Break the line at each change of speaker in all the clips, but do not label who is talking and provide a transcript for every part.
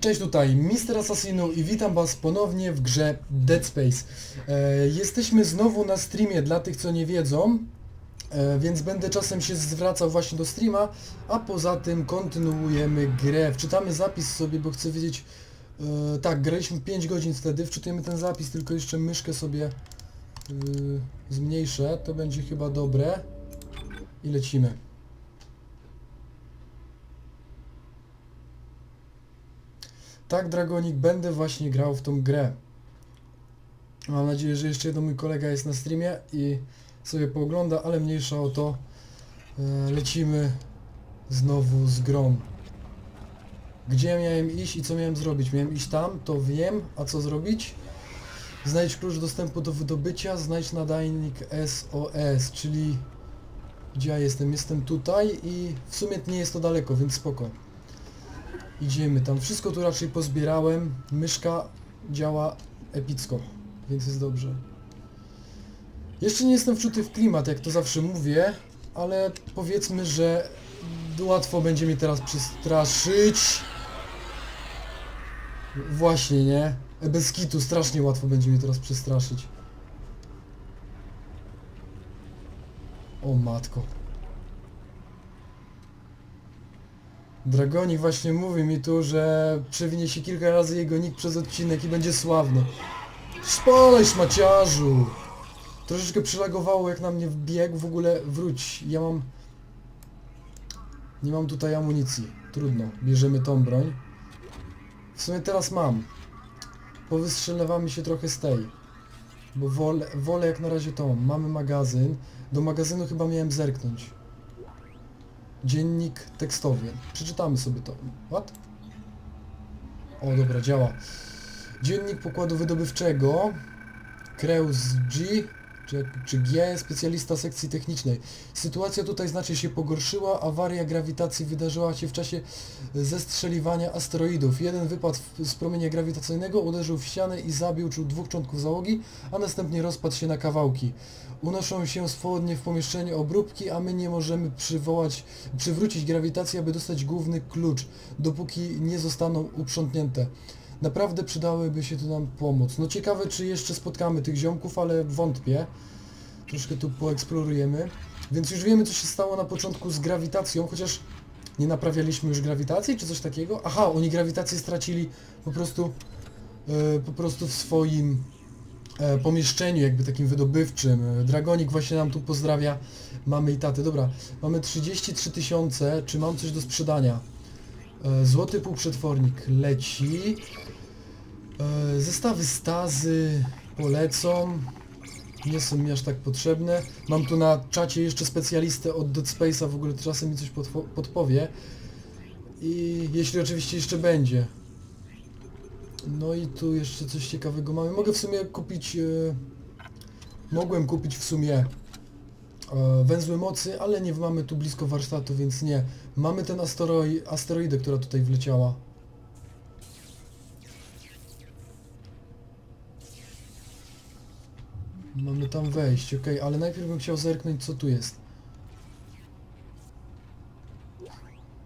Cześć tutaj, Mister Assassinu i witam was ponownie w grze Dead Space. E, jesteśmy znowu na streamie dla tych co nie wiedzą, e, więc będę czasem się zwracał właśnie do streama, a poza tym kontynuujemy grę. Wczytamy zapis sobie, bo chcę wiedzieć... E, tak, graliśmy 5 godzin wtedy, wczytujemy ten zapis, tylko jeszcze myszkę sobie e, zmniejszę, to będzie chyba dobre. I lecimy. Tak, Dragonik, będę właśnie grał w tą grę. Mam nadzieję, że jeszcze jeden mój kolega jest na streamie i sobie poogląda, ale mniejsza o to. E, lecimy znowu z grą. Gdzie miałem iść i co miałem zrobić? Miałem iść tam, to wiem, a co zrobić? Znajdź klucz dostępu do wydobycia, znajdź nadajnik SOS, czyli gdzie ja jestem? Jestem tutaj i w sumie nie jest to daleko, więc spoko. Idziemy tam. Wszystko tu raczej pozbierałem. Myszka działa epicko, więc jest dobrze. Jeszcze nie jestem wczuty w klimat, jak to zawsze mówię, ale powiedzmy, że łatwo będzie mnie teraz przestraszyć. Właśnie, nie? Bez kitu strasznie łatwo będzie mnie teraz przestraszyć. O matko. Dragonik właśnie mówi mi tu, że przewinie się kilka razy jego nick przez odcinek i będzie sławny. Spalaj szmaciarzu! Troszeczkę przylagowało jak na mnie wbiegł, w ogóle wróć. Ja mam... Nie mam tutaj amunicji. Trudno, bierzemy tą broń. W sumie teraz mam. Powystrzelewamy się trochę z tej. Bo wolę, wolę jak na razie tą. Mamy magazyn. Do magazynu chyba miałem zerknąć. Dziennik tekstowy. Przeczytamy sobie to. What? O, dobra, działa. Dziennik pokładu wydobywczego. Kreus G, czy, czy G, specjalista sekcji technicznej. Sytuacja tutaj znacznie się pogorszyła. Awaria grawitacji wydarzyła się w czasie zestrzeliwania asteroidów. Jeden wypad z promienia grawitacyjnego uderzył w ścianę i zabił dwóch członków załogi, a następnie rozpadł się na kawałki. Unoszą się swobodnie w pomieszczeniu obróbki, a my nie możemy przywołać, przywrócić grawitację, aby dostać główny klucz, dopóki nie zostaną uprzątnięte. Naprawdę przydałyby się tu nam pomóc. No ciekawe, czy jeszcze spotkamy tych ziomków, ale wątpię. Troszkę tu poeksplorujemy. Więc już wiemy, co się stało na początku z grawitacją, chociaż nie naprawialiśmy już grawitacji, czy coś takiego? Aha, oni grawitację stracili po prostu, e, po prostu w swoim e, pomieszczeniu, jakby takim wydobywczym. Dragonik właśnie nam tu pozdrawia mamy i taty. Dobra, mamy 33 tysiące, czy mam coś do sprzedania? E, Złoty półprzetwornik leci. E, Zestawy stazy polecą. Nie są mi aż tak potrzebne. Mam tu na czacie jeszcze specjalistę od Dead Space'a, w ogóle czasem mi coś podpo- podpowie. I jeśli oczywiście jeszcze będzie. No i tu jeszcze coś ciekawego mamy. Mogę w sumie kupić... E, mogłem kupić w sumie węzły mocy, ale nie mamy tu blisko warsztatu, więc nie. Mamy ten asteroi asteroidę, która tutaj wleciała. Mamy tam wejść, okej, ale najpierw bym chciał zerknąć co tu jest.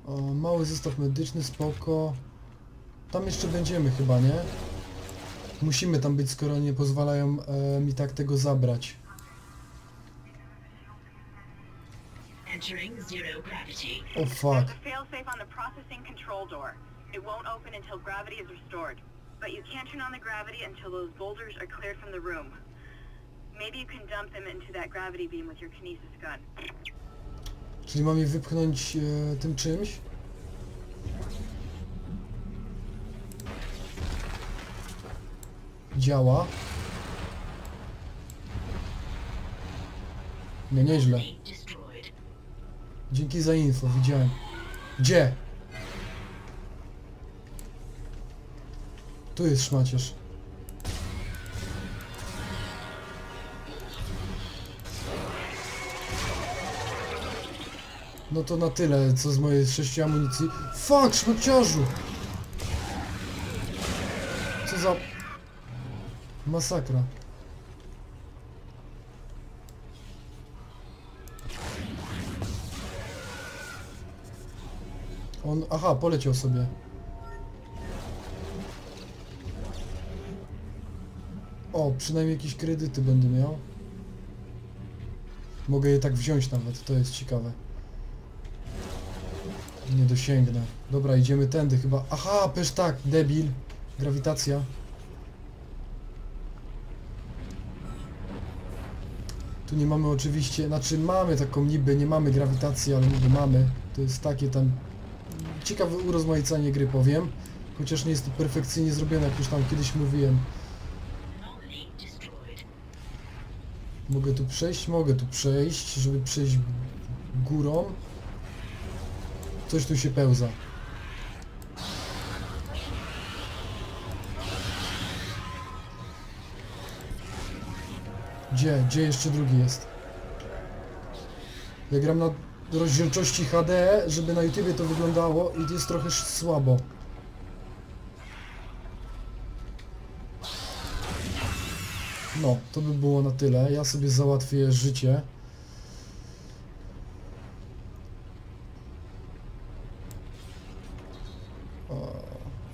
O, mały zestaw medyczny, spoko. Tam jeszcze będziemy chyba, nie? Musimy tam być, skoro nie pozwalają e, mi tak tego zabrać.
Entering zero gravity.
O fuck.
There's a failsafe on the processing control door. It won't open until gravity is restored. But you can't turn on the gravity until those boulders are cleared from the room. Maybe you can dump them into that gravity beam with your kinesis gun.
Czyli mam je wypchnąć e, tym czymś? Działa. Nie, nieźle. Dzięki za info, widziałem. Gdzie? Tu jest szmacierz. No to na tyle, co z mojej sześciu amunicji. Fuck, szmaciarzu! Co za... Masakra. On, aha, poleciał sobie. O, przynajmniej jakieś kredyty będę miał. Mogę je tak wziąć nawet, to jest ciekawe. Nie dosięgnę. Dobra, idziemy tędy chyba. Aha, pysz tak, debil. Grawitacja. Tu nie mamy oczywiście, znaczy mamy taką niby, nie mamy grawitacji, ale niby mamy. To jest takie tam ciekawe urozmaicanie gry powiem. Chociaż nie jest to perfekcyjnie zrobione, jak już tam kiedyś mówiłem. Mogę tu przejść? Mogę tu przejść, żeby przejść górą. Coś tu się pełza. Gdzie? Gdzie jeszcze drugi jest? Ja gram na rozdzielczości HD, żeby na YouTubie to wyglądało i jest trochę słabo. No, to by było na tyle. Ja sobie załatwię życie.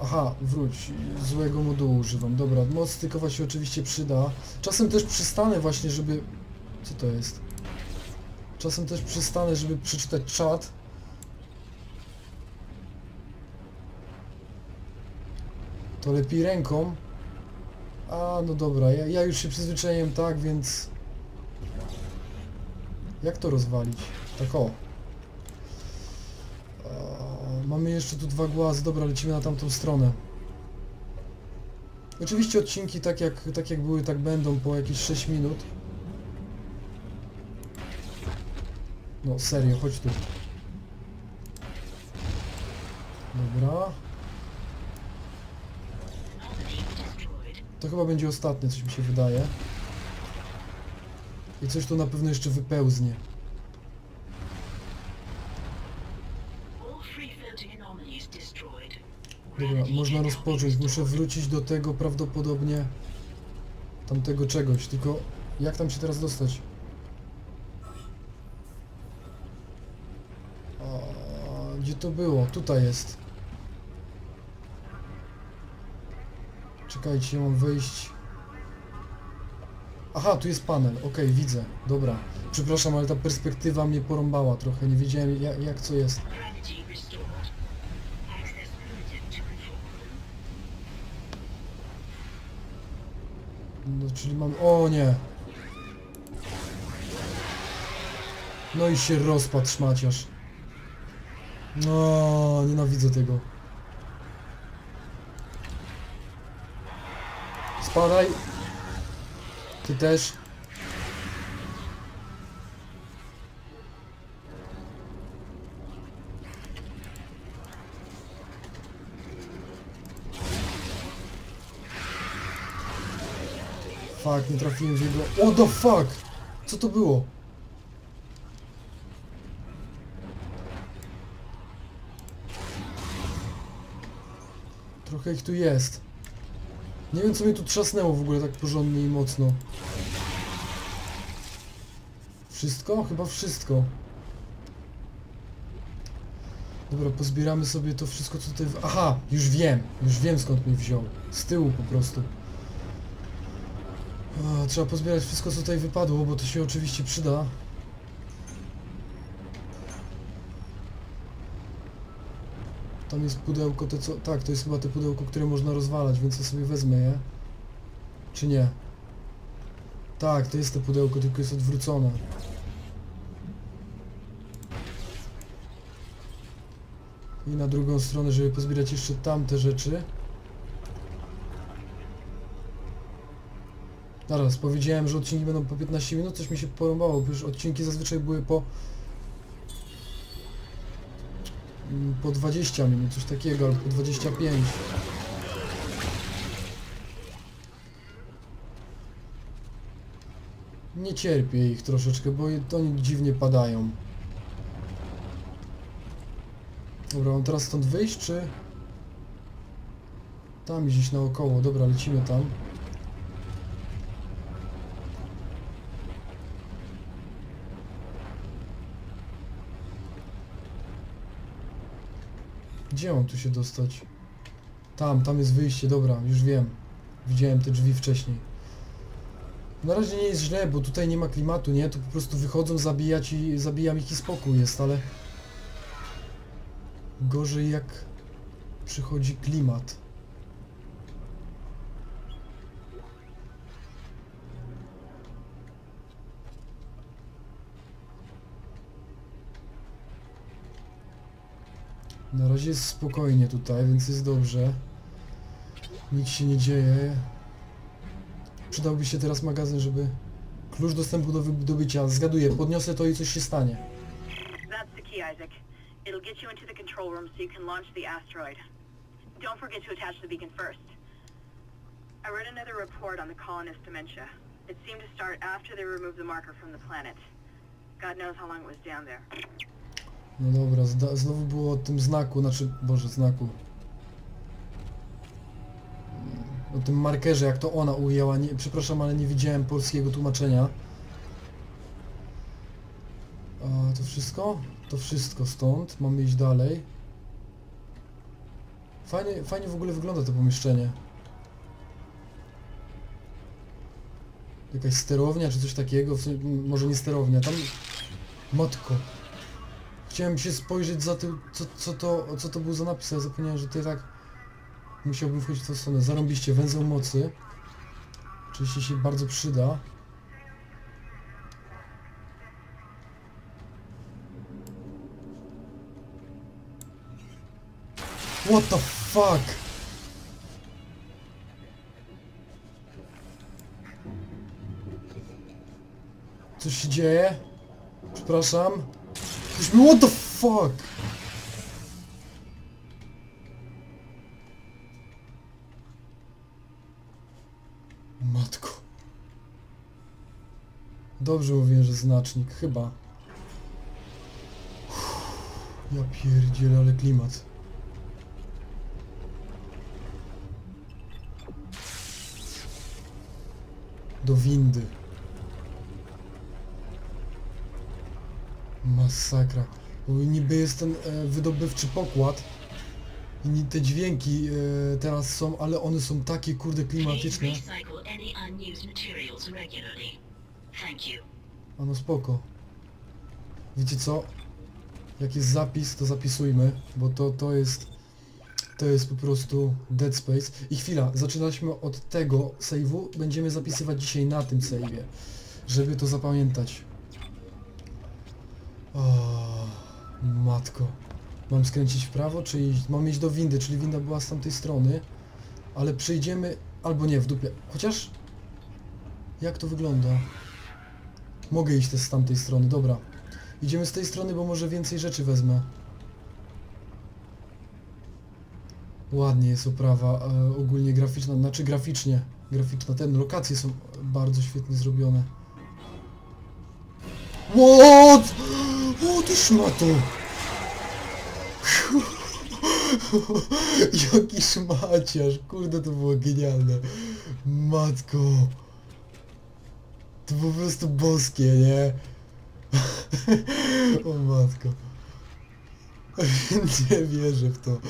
Aha, wróć. Złego modułu używam. Dobra, moc stykowa się oczywiście przyda. Czasem też przystanę właśnie, żeby... Co to jest? Czasem też przystanę, żeby przeczytać czat. To lepiej ręką. A, no dobra, ja, ja już się przyzwyczaiłem tak, więc... Jak to rozwalić? Tak o. Mamy jeszcze tu dwa głazy, dobra, lecimy na tamtą stronę. Oczywiście odcinki tak jak, tak jak były, tak będą po jakieś 6 minut. No serio, chodź tu. Dobra. To chyba będzie ostatnie, coś mi się wydaje. I coś tu na pewno jeszcze wypełznie. Dobra, można rozpocząć. Muszę wrócić do tego prawdopodobnie tamtego czegoś, tylko jak tam się teraz dostać? To było? Tutaj jest. Czekajcie, mam wejść. Aha, tu jest panel. Okej, widzę. Dobra. Przepraszam, ale ta perspektywa mnie porąbała trochę. Nie wiedziałem jak, jak co jest. No, czyli mam... O nie! No i się rozpadł szmaciarz. No, nienawidzę tego. Spadaj! Ty też. Fuck, nie trafiłem w jego... What the fuck? Co to było? Trochę ich tu jest. Nie wiem co mnie tu trzasnęło w ogóle tak porządnie i mocno. Wszystko? Chyba wszystko. Dobra, pozbieramy sobie to wszystko co tutaj... Aha! Już wiem! Już wiem skąd mnie wziął. Z tyłu po prostu. A, trzeba pozbierać wszystko co tutaj wypadło, bo to się oczywiście przyda. Tam jest pudełko, to co... Tak, to jest chyba to pudełko, które można rozwalać, więc ja sobie wezmę je. Czy nie? Tak, to jest to pudełko, tylko jest odwrócone. I na drugą stronę, żeby pozbierać jeszcze tamte rzeczy. Zaraz, powiedziałem, że odcinki będą po 15 minut, coś mi się porąbało, bo już odcinki zazwyczaj były po... po 20 minut, coś takiego, albo po 25. Nie cierpię ich troszeczkę, bo oni dziwnie padają. Dobra, mam teraz stąd wyjść, czy... Tam gdzieś naokoło, dobra, lecimy tam. Gdzie mam tu się dostać? Tam, tam jest wyjście, dobra, już wiem. Widziałem te drzwi wcześniej. Na razie nie jest źle, bo tutaj nie ma klimatu, nie? Tu po prostu wychodzą zabijać i zabijam ich i spokój jest, ale... Gorzej jak przychodzi klimat. Na razie jest spokojnie tutaj, więc jest dobrze. Nic się nie dzieje. Przydałby się teraz magazyn, żeby... Klucz dostępu do wydobycia. Zgaduję, podniosę to i coś się stanie.
I read another report on the colonist dementia. It seemed to start after they removed the marker from the planet. God knows how long it was down there.
No dobra, znowu było o tym znaku, znaczy, boże, znaku. O tym markerze, jak to ona ujęła. Nie, przepraszam, ale nie widziałem polskiego tłumaczenia. A, to wszystko? To wszystko stąd. Mamy iść dalej. Fajnie, fajnie w ogóle wygląda to pomieszczenie. Jakaś sterownia czy coś takiego? W może nie sterownia, tam... Matko. Chciałem się spojrzeć za tył, co, co, to, co to był za napis, ale zapomniałem, że i tak musiałbym wchodzić w tą stronę. Zarąbiście, węzeł mocy. Oczywiście się bardzo przyda. What the fuck? Coś się dzieje? Przepraszam. Coś mi... What the fuck? Matko. Dobrze mówię, że znacznik, chyba. Uff, Ja pierdzielę, ale klimat. Do windy. Masakra. Niby jest ten e, wydobywczy pokład. I te dźwięki e, teraz są, ale one są takie kurde klimatyczne. A no spoko. Wiecie co? Jak jest zapis, to zapisujmy, bo to, to jest... To jest po prostu Dead Space. I chwila, zaczynaliśmy od tego save'u, będziemy zapisywać dzisiaj na tym save'ie, żeby to zapamiętać. O, matko. Mam skręcić w prawo, czy iść? Mam iść do windy, czyli winda była z tamtej strony, ale przejdziemy... Albo nie, w dupie. Chociaż... Jak to wygląda? Mogę iść też z tamtej strony, dobra. Idziemy z tej strony, bo może więcej rzeczy wezmę. Ładnie jest oprawa, e, ogólnie graficzna, znaczy graficznie. Graficzna, ten, lokacje są bardzo świetnie zrobione. What? Ty szmato! Jaki szmaciarz, kurde to było genialne. Matko. To po prostu boskie, nie? o matko. nie wierzę w to.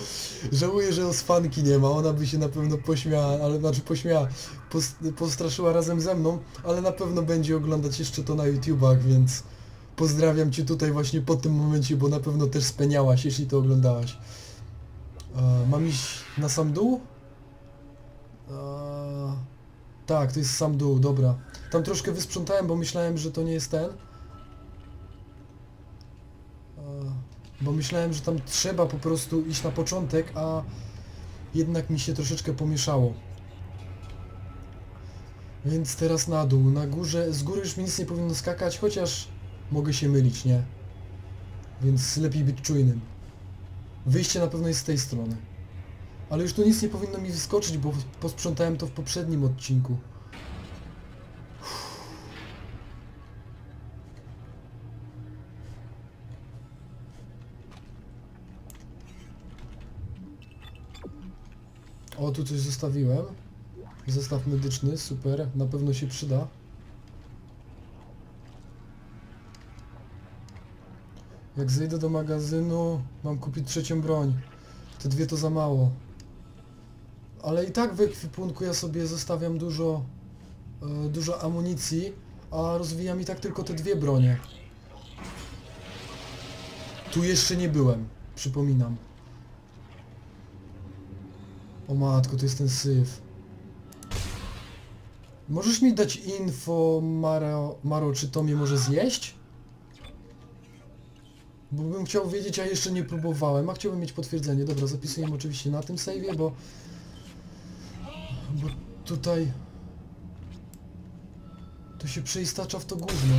Żałuję, że Osfanki nie ma, ona by się na pewno pośmiała, ale znaczy pośmiała, pos, postraszyła razem ze mną, ale na pewno będzie oglądać jeszcze to na YouTubach, więc pozdrawiam Cię tutaj właśnie po tym momencie, bo na pewno też speniałaś, jeśli to oglądałaś. E, mam iść na sam dół? E, tak, to jest sam dół, dobra. Tam troszkę wysprzątałem, bo myślałem, że to nie jest ten. E, Bo myślałem, że tam trzeba po prostu iść na początek, a jednak mi się troszeczkę pomieszało. Więc teraz na dół. Na górze, z góry już mi nic nie powinno skakać, chociaż mogę się mylić, nie? Więc lepiej być czujnym. Wyjście na pewno jest z tej strony. Ale już tu nic nie powinno mi wyskoczyć, bo posprzątałem to w poprzednim odcinku. O, tu coś zostawiłem. Zestaw medyczny, super, na pewno się przyda. Jak zejdę do magazynu, mam kupić trzecią broń. Te dwie to za mało. Ale i tak w ekwipunku ja sobie zostawiam dużo e, dużo amunicji, a rozwijam i tak tylko te dwie bronie. Tu jeszcze nie byłem, przypominam. O matko, to jest ten syf. Możesz mi dać info, Maro, Maro czy to mnie może zjeść? Bo bym chciał wiedzieć, a jeszcze nie próbowałem, a chciałbym mieć potwierdzenie. Dobra, zapisujemy oczywiście na tym save'ie, bo... Bo tutaj... To się przeistacza w to gówno.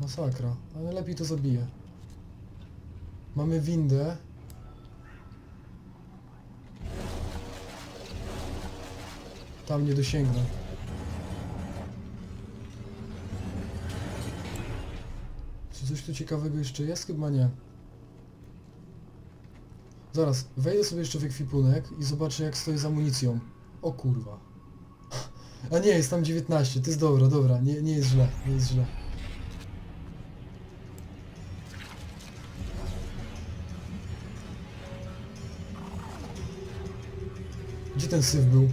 Masakra, ale lepiej to zabiję. Mamy windę. Tam nie dosięgnę. Coś tu ciekawego jeszcze jest? Chyba nie. Zaraz, wejdę sobie jeszcze w ekwipunek i zobaczę jak stoję z amunicją. O kurwa. A nie, jest tam 19, to jest dobra, dobra, nie, nie jest źle, nie jest źle. Gdzie ten syf był?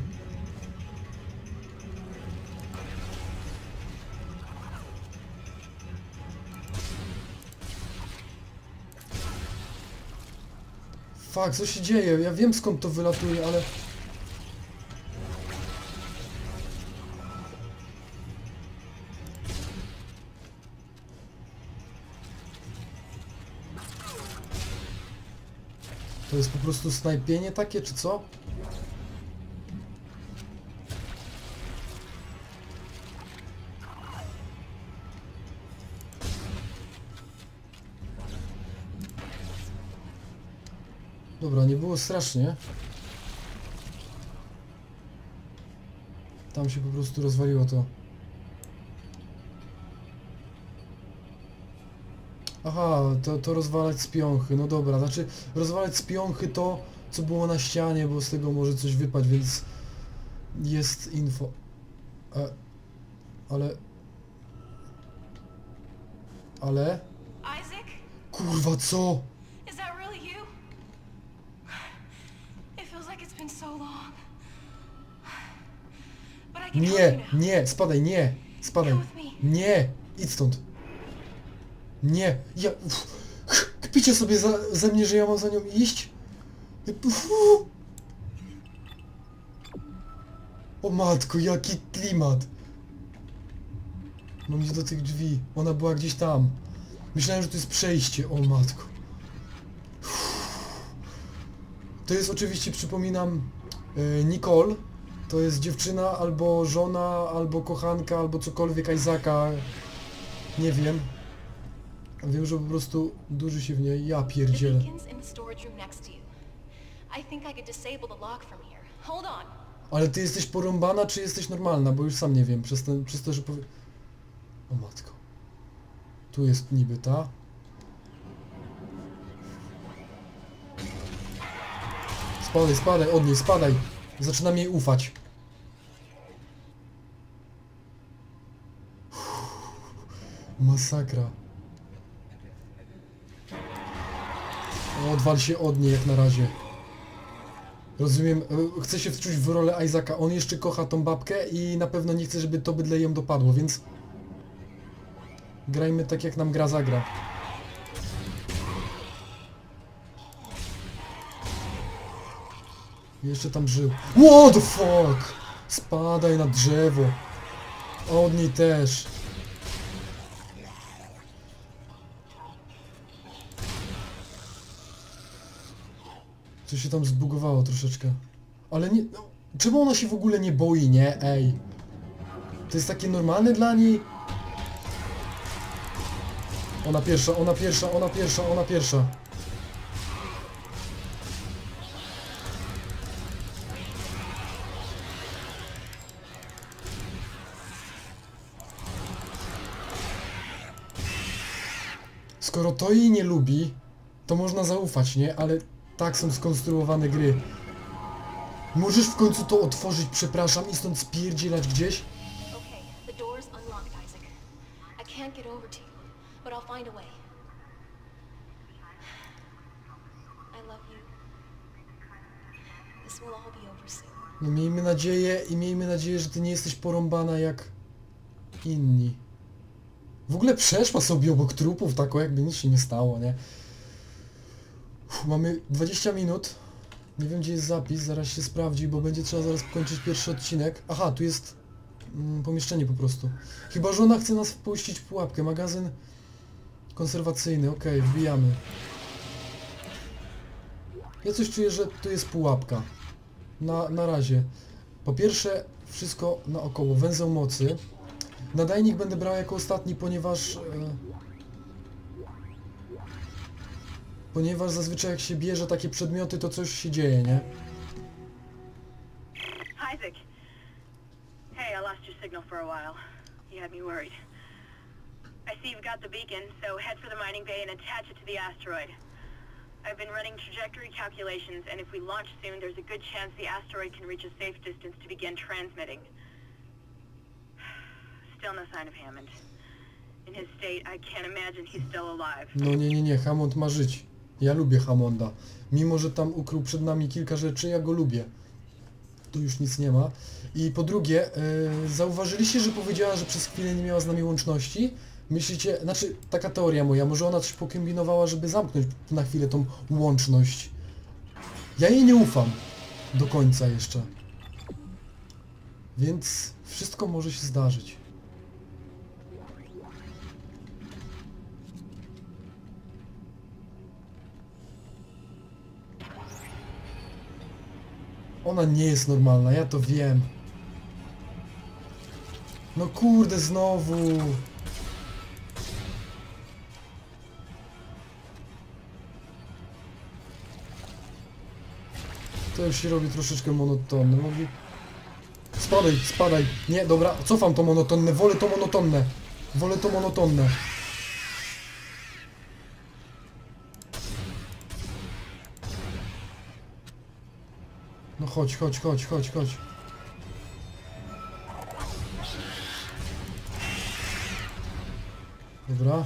Fuck, co się dzieje? Ja wiem skąd to wylatuje, ale... To jest po prostu snajpienie takie, czy co? Dobra, nie było strasznie. Tam się po prostu rozwaliło to. Aha, to, to rozwalać z piąchy, no dobra, znaczy rozwalać z piąchy to, co było na ścianie, bo z tego może coś wypaść, więc jest info. E, ale... Ale... Kurwa, co?
Is that really you? It feels like it's been so long. But I can help
Nie, nie, spadaj, nie, spadaj. Nie, idź stąd. Nie, ja... Uff, kpicie sobie za, ze mnie, że ja mam za nią iść? Uff. O matko, jaki klimat. Mam iść do tych drzwi. Ona była gdzieś tam. Myślałem, że to jest przejście. O matko. To jest oczywiście, przypominam, e, Nicole. To jest dziewczyna, albo żona, albo kochanka, albo cokolwiek Izaka. Nie wiem. Wiem, że po prostu duży się w niej. Ja pierdzielę. Ale ty jesteś porąbana, czy jesteś normalna? Bo już sam nie wiem, przez, ten, przez to, że powie... O matko. Tu jest niby ta. Spadaj, spadaj, od niej, spadaj. Zaczynam jej ufać. Masakra. Odwal się od niej jak na razie. Rozumiem, e, chce się wczuć w rolę Isaaca. On jeszcze kocha tą babkę i na pewno nie chce, żeby to bydle ją dopadło, więc... Grajmy tak, jak nam gra zagra. Jeszcze tam żył. What the fuck? Spadaj na drzewo. Od niej też. Coś się tam zbugowało troszeczkę. Ale nie... No, czemu ona się w ogóle nie boi, nie? Ej. To jest takie normalne dla niej? Ona pierwsza, ona pierwsza, ona pierwsza, ona pierwsza. Skoro to jej nie lubi, to można zaufać, nie? Ale tak są skonstruowane gry. Możesz w końcu to otworzyć, przepraszam, i stąd spierdzielać gdzieś? No miejmy nadzieję i miejmy nadzieję, że ty nie jesteś porąbana jak inni. W ogóle przeszła sobie obok trupów, tak o jakby nic się nie stało, nie? Uff, mamy 20 minut. Nie wiem gdzie jest zapis, zaraz się sprawdzi, bo będzie trzeba zaraz kończyć pierwszy odcinek. Aha, tu jest mm, pomieszczenie po prostu. Chyba, że ona chce nas wpuścić w pułapkę. Magazyn konserwacyjny, okej, wbijamy. Ja coś czuję, że tu jest pułapka. Na, na razie. Po pierwsze, wszystko naokoło. Węzeł mocy. Nadajnik będę brał jako ostatni, ponieważ... E, ponieważ zazwyczaj jak się bierze takie przedmioty, to coś się dzieje, nie?
Isaac. Hey, I lost your signal for a while. You had me worried. I see you've got the beacon, so head for the mining bay and attach it to the asteroid. I've been running trajectory calculations, and if we launch soon, there's a good chance the asteroid can reach a safe distance to begin transmitting. No
nie, nie, nie, Hammond ma żyć. Ja lubię Hammonda. Mimo, że tam ukrył przed nami kilka rzeczy, ja go lubię. Tu już nic nie ma. I po drugie, e, zauważyliście, że powiedziała, że przez chwilę nie miała z nami łączności? Myślicie, znaczy taka teoria moja, może ona coś pokombinowała, żeby zamknąć na chwilę tą łączność. Ja jej nie ufam. Do końca jeszcze. Więc wszystko może się zdarzyć. Ona nie jest normalna, ja to wiem. No kurde, znowu. To już się robi troszeczkę monotonne. Mogli... Spadaj, spadaj. Nie, dobra, cofam to monotonne, wolę to monotonne. Wolę to monotonne. Chodź, chodź, chodź, chodź, chodź. Dobra.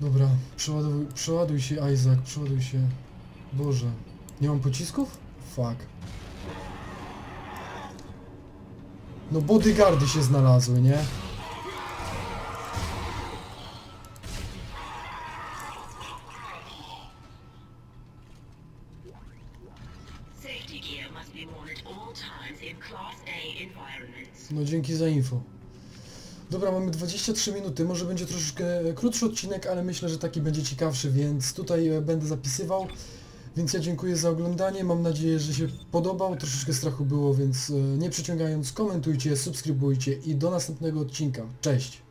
Dobra, przeładuj, przeładuj się Isaac, przeładuj się. Boże. Nie mam pocisków? Fuck. No bodyguardy się znalazły, nie? No dzięki za info. Dobra, mamy 23 minuty, może będzie troszeczkę krótszy odcinek, ale myślę, że taki będzie ciekawszy, więc tutaj e, będę zapisywał. Więc ja dziękuję za oglądanie, mam nadzieję, że się podobał, troszeczkę strachu było, więc e, nie przeciągając, komentujcie, subskrybujcie i do następnego odcinka. Cześć!